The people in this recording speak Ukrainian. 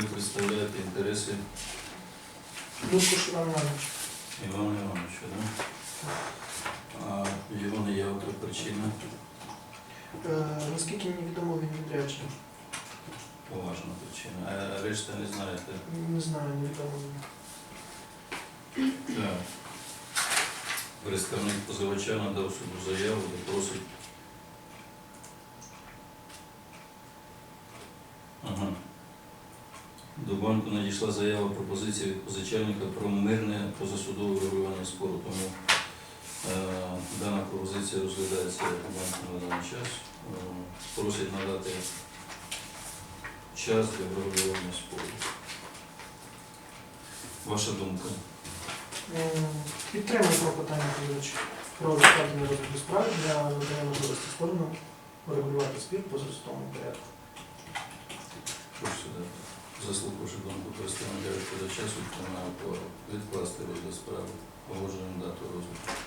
ви представляєте інтереси Дудкуш Іван Іванович. Івана Івановича, да? А його наявка причина Е, Наскільки мені відомо, він відряджений. поважна причина. А решта не знаєте. Не знаю, невідомо мені. Так. Представник позивача надав суду заяву, просить. Ага. До банку надійшла заява пропозиція від позичальника про мирне позасудове регулювання спору, тому е, дана пропозиція розглядається банком на даний час. Е, просить надати час для врегулювання спору. Ваша думка? Е, Підтримую позивача про відкладення розгляду справи для надання можливості сторонам урегулювати спір по застому порядку. Заслухавши думку представника відповідача, суд приймає ухвалу відкласти розгляд справи, погоджену дату розгляду.